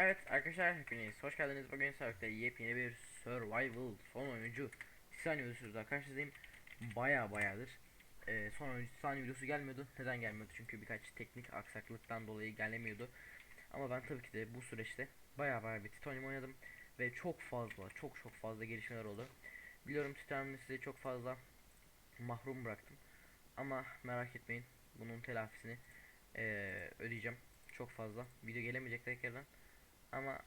Evet arkadaşlar hepiniz hoş geldiniz. Bugün Sark'ta yepyeni bir survival son oyuncu Titan videosuyla karşınızdayım. Baya bayadır. Ee, son oyuncu Titan videosu gelmiyordu. Neden gelmiyordu? Çünkü birkaç teknik aksaklıktan dolayı gelemiyordu. Ama ben tabii ki de bu süreçte baya baya bir Titanium oynadım. Ve çok fazla çok çok fazla gelişmeler oldu. Biliyorum Titanium'u size çok fazla mahrum bıraktım. Ama merak etmeyin bunun telafisini eee, ödeyeceğim. Çok fazla. Video gelemeyecek tekrardan. Ama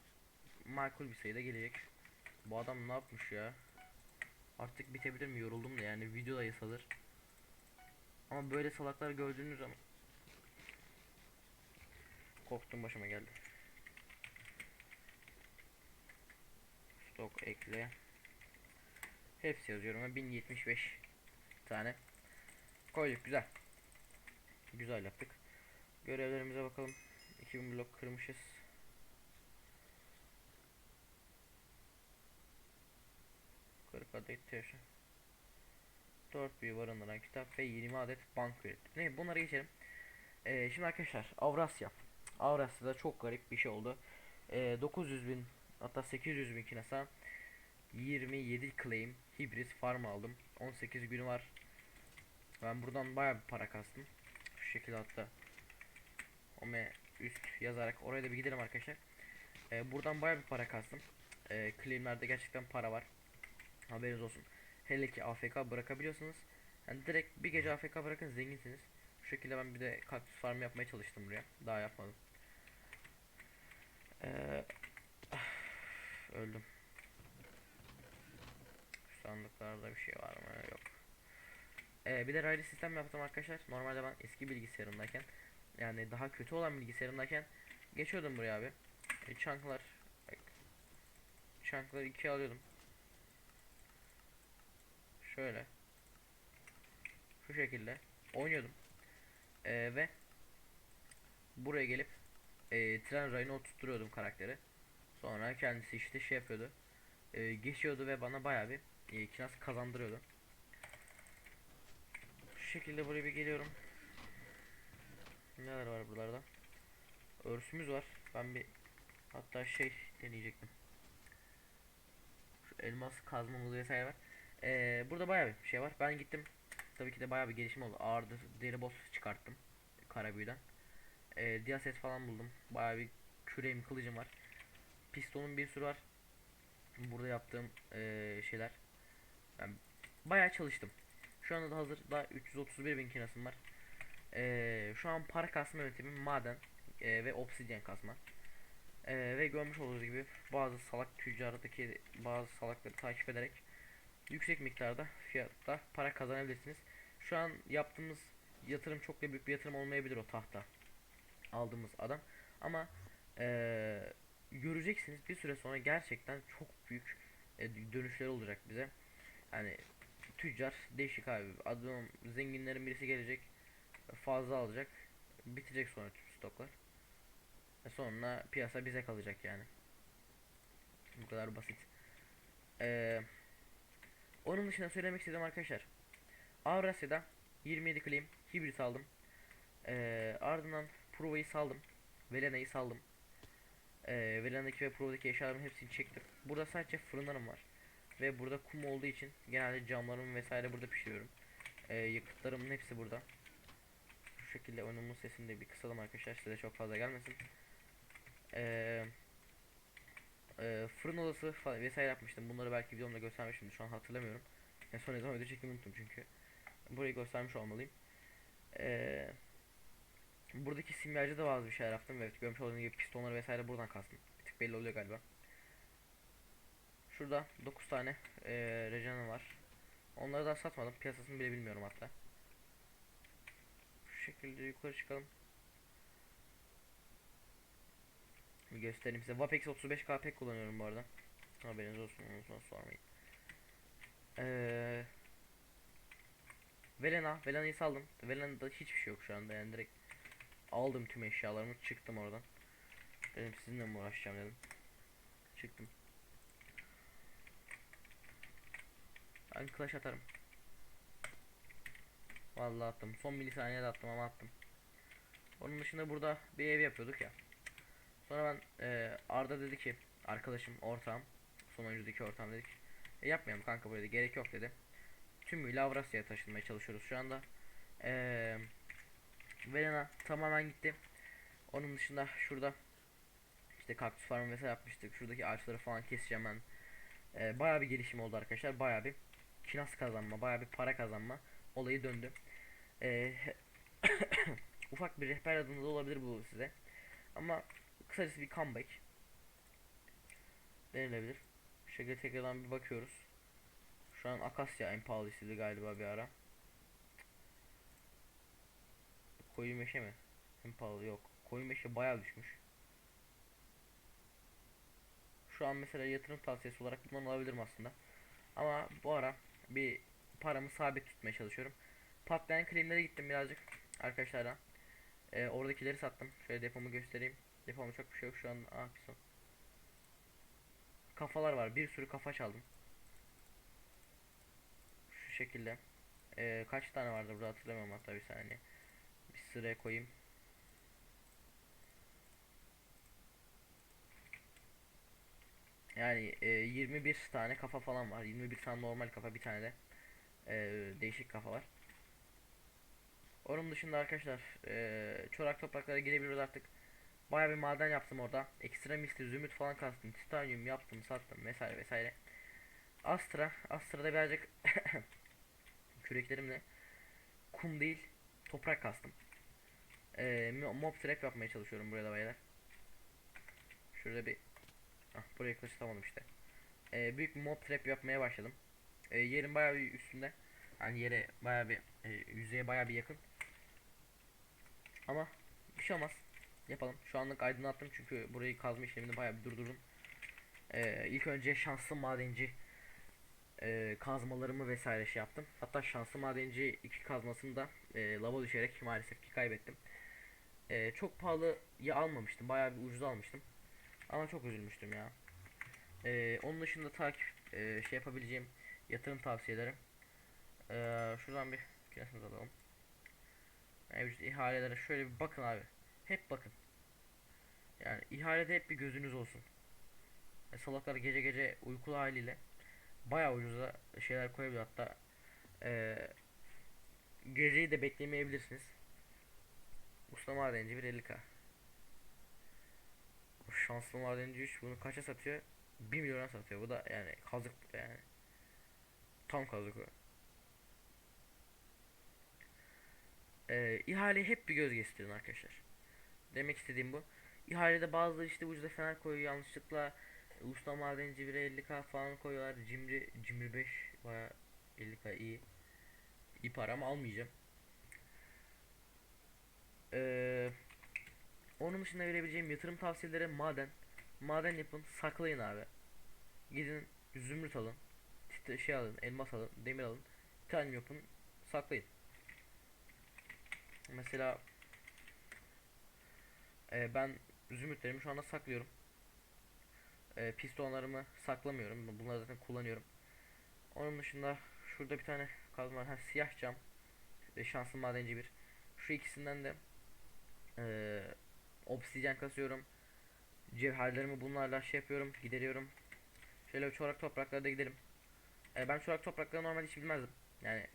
makul bir sayıda gelecek. Bu adam ne yapmış ya? Artık bitebilir mi? Yoruldum da yani videodayız hazır. Ama böyle salaklar gördüğünüz zaman korktum başıma geldi. Stok ekle. Hepsi yazıyorum ve 1075 tane koyduk güzel. Güzel yaptık. Görevlerimize bakalım. 2000 blok kırmışız. Adet taşı. 4 büyü barındıran kitap ve 20 adet bank ürettik. Ne bunları geçelim. Ee, şimdi arkadaşlar Avrasya. Avrasya'da çok garip bir şey oldu. Ee, 900 bin hatta 800 bin kinasa 27 claim hibrit farm aldım. 18 günü var. Ben buradan bayağı bir para kastım. Şu şekilde hatta Ome üst yazarak oraya da bir gidelim arkadaşlar. Ee, buradan bayağı bir para kastım. Ee, claimlerde gerçekten para var. Haberiniz olsun. Hele ki AFK bırakabiliyorsunuz. Yani direkt bir gece AFK bırakın zenginsiniz. Bu şekilde ben bir de kaktüs farm yapmaya çalıştım buraya. Daha yapmadım. Ee, öldüm. Sandıklarda bir şey var mı? Yok. Ee, bir de raylı sistem yaptım arkadaşlar. Normalde ben eski bilgisayarımdayken yani daha kötü olan bilgisayarımdayken geçiyordum buraya abi. E, chunklar. Chunkları ikiye alıyordum. Şöyle. Şu şekilde oynuyordum. E, ve buraya gelip e, tren rayına oturtturuyordum karakteri. Sonra kendisi işte şey yapıyordu. E, geçiyordu ve bana bayağı bir e, kinas kazandırıyordu. Şu şekilde buraya bir geliyorum. Neler var buralarda? Örsümüz var. Ben bir hatta şey deneyecektim. Elmas kazmamız vesaire var. Ee, burada bayağı bir şey var. Ben gittim. Tabii ki de bayağı bir gelişim oldu. Ağır deri boss çıkarttım. Kara büyüden. Ee, diaset falan buldum. Bayağı bir küreğim kılıcım var. Pistonum bir sürü var. Burada yaptığım ee, şeyler. Ben bayağı çalıştım. Şu anda da hazır da 331 bin kinasım var. Ee, şu an para kasma yöntemim maden e, ve obsidyen kasma. Ee, ve görmüş olduğunuz gibi bazı salak tüccarıdaki bazı salakları takip ederek yüksek miktarda fiyatta para kazanabilirsiniz. Şu an yaptığımız yatırım çok da büyük bir yatırım olmayabilir o tahta aldığımız adam ama ee, göreceksiniz bir süre sonra gerçekten çok büyük e, dönüşler olacak bize. Yani tüccar değişik abi adam zenginlerin birisi gelecek fazla alacak. Bitecek sonra tüm stoklar. E sonra piyasa bize kalacak yani. Bu kadar basit. Ee, onun dışında söylemek istediğim arkadaşlar. Avrasya'da 27 claim hibrit aldım. Ee, ardından Prova'yı saldım. Velena'yı saldım. Ee, Velena'daki ve Prova'daki eşyalarımın hepsini çektim. Burada sadece fırınlarım var. Ve burada kum olduğu için genelde camlarımı vesaire burada pişiriyorum. Ee, yakıtlarımın hepsi burada şu şekilde oyunumun sesini de bir kısalım arkadaşlar size çok fazla gelmesin. Ee, e, fırın odası falan vesaire yapmıştım. Bunları belki videomda göstermişimdir. Şu an hatırlamıyorum. En son ne zaman video çekmeyi unuttum çünkü. Burayı göstermiş olmalıyım. Ee, buradaki simyacı da bazı bir şeyler yaptım. Evet görmüş olduğunuz gibi pistonları vesaire buradan kastım. Bir tık belli oluyor galiba. Şurada 9 tane e, recanım var. Onları da satmadım. Piyasasını bile bilmiyorum hatta şu şekilde yukarı çıkalım. Bir göstereyim size. Vapex 35 KP kullanıyorum bu arada. Haberiniz olsun sonra sormayın. Ee, Velena, Velena'yı saldım. Velena'da hiçbir şey yok şu anda yani direkt aldım tüm eşyalarımı çıktım oradan. Dedim sizinle mi uğraşacağım dedim. Çıktım. Ben clash atarım. Vallahi attım. Son milisaniyede attım ama attım. Onun dışında burada bir ev yapıyorduk ya. Sonra ben e, Arda dedi ki arkadaşım ortağım sonuncudaki ortağım dedik. E, yapmayalım kanka böyle gerek yok dedi. Tümüyle Avrasya'ya taşınmaya çalışıyoruz şu anda. Eee Verena tamamen gitti. Onun dışında şurada işte kaktüs farmı vesaire yapmıştık. Şuradaki ağaçları falan keseceğim ben. Ee, bayağı bir gelişim oldu arkadaşlar. Bayağı bir kinas kazanma, bayağı bir para kazanma olayı döndü. Ee, ufak bir rehber adında da olabilir bu size. Ama kısacası bir comeback denilebilir. Şekilde tekrardan bir bakıyoruz. Şu an Akasya en pahalısıydı galiba bir ara. Koyu meşe mi? En pahalı yok. Koyu meşe bayağı düşmüş. Şu an mesela yatırım tavsiyesi olarak bundan alabilirim aslında. Ama bu ara bir paramı sabit tutmaya çalışıyorum. Patlayan kremlere gittim birazcık arkadaşlarla. Ee, oradakileri sattım. Şöyle depomu göstereyim. Depomda çok bir şey yok şu an. Ah pison. Kafalar var. Bir sürü kafa çaldım. Şu şekilde. Ee, kaç tane vardı burada hatırlamıyorum hatta bir saniye. Bir sıraya koyayım. Yani e, 21 tane kafa falan var. 21 tane normal kafa, bir tane de e, değişik kafa var. Onun dışında arkadaşlar e, çorak topraklara girebiliyoruz artık. Baya bir maden yaptım orada. Ekstremisti, zümrüt falan kastım. Titanyum yaptım, sattım vesaire vesaire. Astra, Astra'da birazcık küreklerimle kum değil toprak kastım. E, mob trap yapmaya çalışıyorum buraya da baylar. Şurada bir Ah buraya kılıçlamadım işte. Ee, büyük mob trap yapmaya başladım. Ee, yerin bayağı bir üstünde. Hani yere bayağı bir e, yüzeye bayağı bir yakın. Ama bir şey olmaz. Yapalım. Şu anlık aydınlattım çünkü burayı kazma işlemini bayağı bir durdurdum. Ee, ilk önce şanslı madenci e, kazmalarımı vesaire şey yaptım. Hatta şanslı madenci iki kazmasını da e, lava düşerek maalesef ki kaybettim. E, çok pahalı ya almamıştım. Bayağı bir ucuz almıştım. Ama çok üzülmüştüm ya. Ee, onun dışında takip e, şey yapabileceğim yatırım tavsiyeleri. Ee, şuradan bir kinesimiz alalım. Mevcut ihalelere şöyle bir bakın abi. Hep bakın. Yani ihalede hep bir gözünüz olsun. E, salaklar gece gece uykulu haliyle bayağı ucuza şeyler koyabilir hatta e, geceyi de beklemeyebilirsiniz. Usta madenci bir 50k. O şanslı madenci 3 bunu kaça satıyor? 1 milyona satıyor. Bu da yani kazık yani. Tam kazık o. Ee, ihaleyi hep bir göz getirin arkadaşlar. Demek istediğim bu. İhalede bazıları işte ucuza fener koyuyor yanlışlıkla usta madenci 1'e 50k falan koyuyorlar. Cimri cimri 5 baya 50k iyi. İyi para ama almayacağım. Eee onun dışında verebileceğim yatırım tavsiyeleri maden. Maden yapın, saklayın abi. Gidin zümrüt alın, titre şey alın, elmas alın, demir alın, titanyum yapın, saklayın. Mesela e, ben zümrütlerimi şu anda saklıyorum. E, pistonlarımı saklamıyorum. Bunları zaten kullanıyorum. Onun dışında şurada bir tane kazma var. Ha, siyah cam. E, şanslı madenci bir. Şu ikisinden de eee obsidyen kasıyorum. Cevherlerimi bunlarla şey yapıyorum, gideriyorum. Şöyle çorak topraklarda gidelim. E, ben çorak toprakları normalde hiç bilmezdim. Yani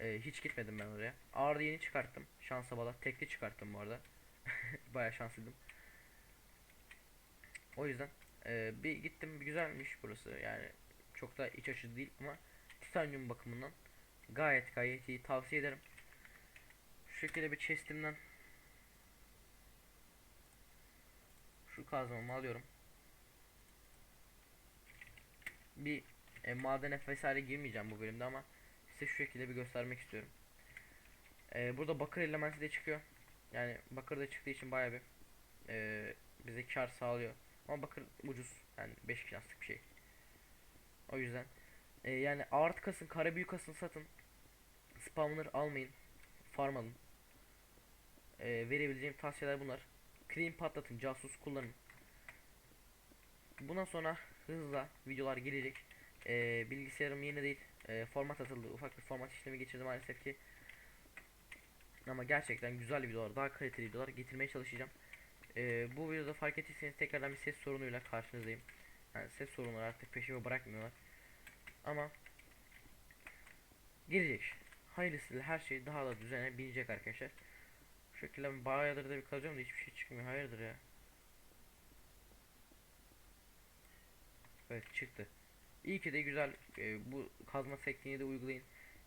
e, hiç gitmedim ben oraya. Ağırda yeni çıkarttım. Şansa bala. Tekli çıkarttım bu arada. Baya şanslıydım. O yüzden e, bir gittim güzelmiş burası. Yani çok da iç açıcı değil ama titanyum bakımından gayet gayet iyi tavsiye ederim. Şu şekilde bir chestimden Şu kazmamı alıyorum. Bir e, madene vesaire girmeyeceğim bu bölümde ama size şu şekilde bir göstermek istiyorum. E, burada bakır elementi de çıkıyor. Yani bakır da çıktığı için bayağı bir e, bize kar sağlıyor. Ama bakır ucuz. Yani 5 kilaslık bir şey. O yüzden e, yani ağırt kasın, kara büyük kasın satın. Spawner almayın. Farm alın. E, verebileceğim tavsiyeler bunlar. Cream patlatın, casus kullanın. Bundan sonra hızla videolar gelecek. Ee, bilgisayarım yeni değil. Ee, format atıldı. Ufak bir format işlemi geçirdim maalesef ki. Ama gerçekten güzel videolar, daha kaliteli videolar getirmeye çalışacağım. Ee, bu videoda fark ettiyseniz tekrardan bir ses sorunuyla karşınızdayım. Yani ses sorunları artık peşimi bırakmıyorlar. Ama gelecek. Hayırlısıyla her şey daha da düzene binecek arkadaşlar. Şu şekilde bayağıdır da bir kalıyorum da hiçbir şey çıkmıyor. Hayırdır ya. Evet çıktı. İyi ki de güzel e, bu kazma tekniğini de uygulayın.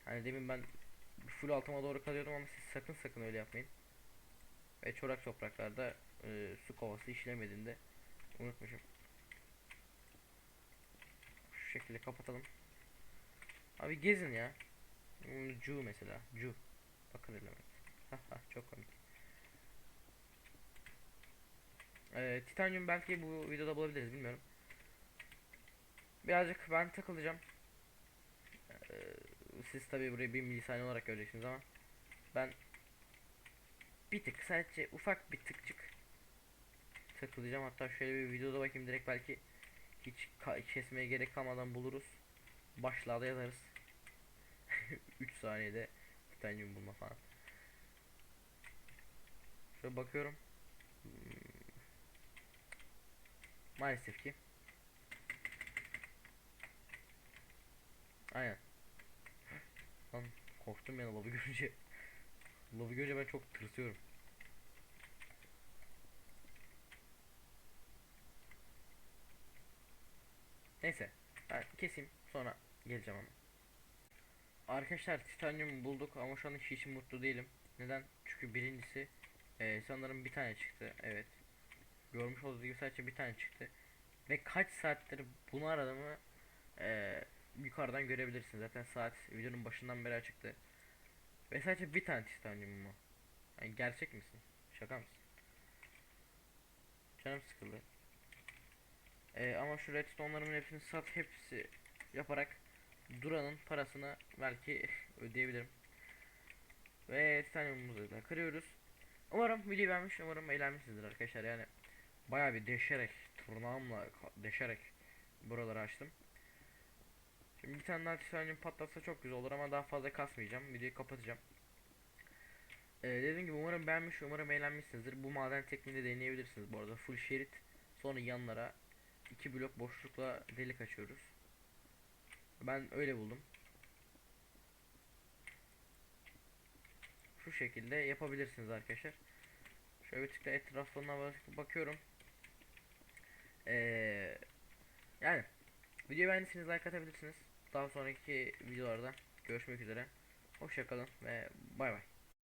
Hani demin ben full altıma doğru kazıyordum ama siz sakın sakın öyle yapmayın. Ve çorak topraklarda e, su kovası işlemediğinde unutmuşum. Şu şekilde kapatalım. Abi gezin ya. Hmm, Cu mesela. Cu. Bakın elemek. Haha çok komik. Ee, titanyum belki bu videoda bulabiliriz bilmiyorum. Birazcık ben takılacağım. Ee, siz tabi burayı bir milisaniye olarak göreceksiniz ama ben bir tık sadece ufak bir tıkçık takılacağım. Hatta şöyle bir videoda bakayım direkt belki hiç kesmeye gerek kalmadan buluruz. Başlığa da yazarız. 3 saniyede titanyum bulma falan. Şöyle bakıyorum. Hmm. maalesef ki. Aynen Lan korktum ya lavı görünce lavı görünce ben çok tırsıyorum Neyse ben keseyim sonra geleceğim ama. Arkadaşlar titanyum bulduk ama şu an hiç, mutlu değilim. Neden? Çünkü birincisi eee, sanırım bir tane çıktı. Evet. Görmüş olduğunuz gibi sadece bir tane çıktı. Ve kaç saattir bunu aradığımı eee, yukarıdan görebilirsiniz. Zaten saat videonun başından beri açıktı. Ve sadece bir tane titanyum mu? Yani gerçek misin? Şaka mısın? Canım sıkıldı. Ee, ama şu redstone'larımın hepsini sat hepsi yaparak Duran'ın parasını belki ödeyebilirim. Ve titanyumumuzu da kırıyoruz. Umarım videoyu beğenmiş, umarım eğlenmişsinizdir arkadaşlar. Yani bayağı bir deşerek, tırnağımla deşerek buraları açtım. Şimdi bir tane daha titanyum patlatsa çok güzel olur ama daha fazla kasmayacağım. Videoyu kapatacağım. Ee, dediğim gibi umarım beğenmiş, umarım eğlenmişsinizdir. Bu maden tekniğini de deneyebilirsiniz bu arada. Full şerit, sonra yanlara iki blok boşlukla delik açıyoruz. Ben öyle buldum. Şu şekilde yapabilirsiniz arkadaşlar. Şöyle bir tıkla etrafına bak- bakıyorum. Ee, yani videoyu beğendiyseniz like atabilirsiniz. Daha sonraki videolarda görüşmek üzere. Hoşçakalın ve bay bay.